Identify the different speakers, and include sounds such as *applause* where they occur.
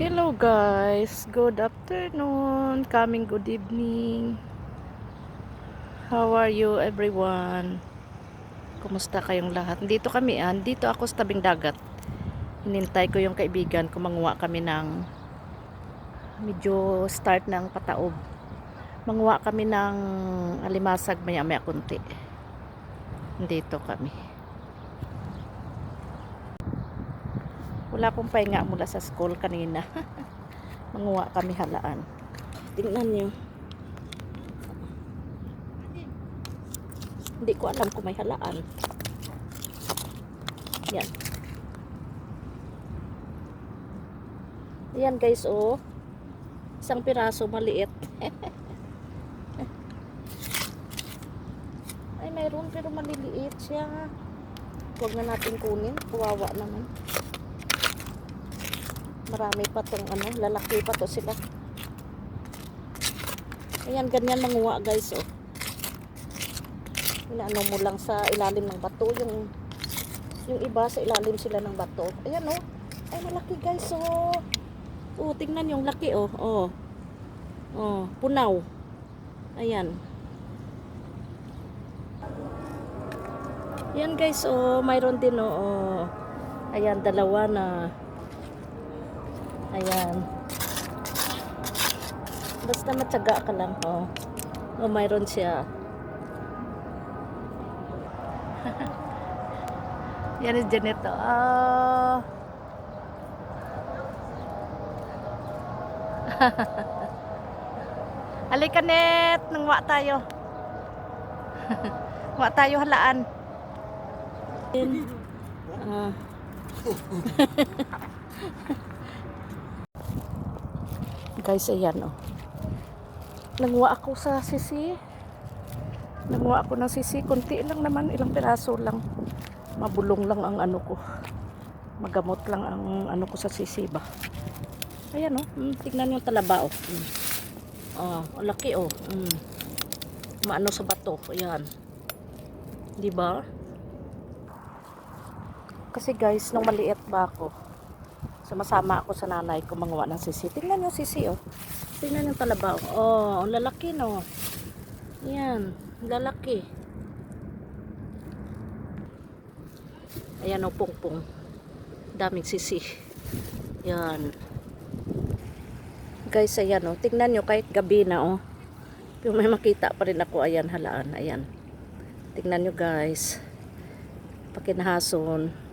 Speaker 1: Hello guys, good afternoon, coming good evening. How are you everyone? Kumusta kayong lahat? Dito kami ah, dito ako sa tabing dagat. Hinintay ko yung kaibigan ko manguha kami ng medyo start ng pataob. Manguha kami ng alimasag maya maya kunti. Dito kami. Wala akong pahinga mula sa school kanina. *laughs* Manguha kami halaan. Tingnan niyo. Hindi ko alam kung may halaan. Yan. Yan guys, oh. Isang piraso maliit. *laughs* Ay, mayroon pero maliliit siya. Huwag na natin kunin. Kawawa naman. Marami pa tong ano, lalaki pa to sila. Ayan, ganyan manguha guys, oh. Inaano mo lang sa ilalim ng bato, yung yung iba sa ilalim sila ng bato. Ayan, oh. Ay, malaki guys, oh. Oh, tingnan yung laki, oh. Oh. Oh, punaw. Ayan. Yan guys, oh, mayroon din, oh. oh. Ayan, dalawa na. Ayan. Basta matyaga ka lang, oh. Oh, mayroon siya. *laughs* Yan is Janito. Ah. *laughs* Halika net, nangwa tayo. *laughs* Wa tayo halaan. Ah. Guys, ayan oh. Nanguha ako sa sisi. Nanguha ako ng sisi. Kunti lang naman, ilang piraso lang. Mabulong lang ang ano ko. Magamot lang ang ano ko sa sisi ba. Ayan oh. Mm, tignan yung talaba oh. Mm. Oh, laki oh. Mm. Maano sa bato. Ayan. Di ba? Kasi guys, nung maliit ba ako, sumasama ako sa nanay ko manguha ng sisi. Tingnan yung sisi oh. Tingnan yung talaba oh. Ang lalaki no. Yan, lalaki. Ayan oh, pungpong. Daming sisi. Yan. Guys, ayan oh. Tingnan nyo kahit gabi na oh. Yung may makita pa rin ako. Ayan, halaan. Ayan. Tingnan nyo guys. Pakinhason.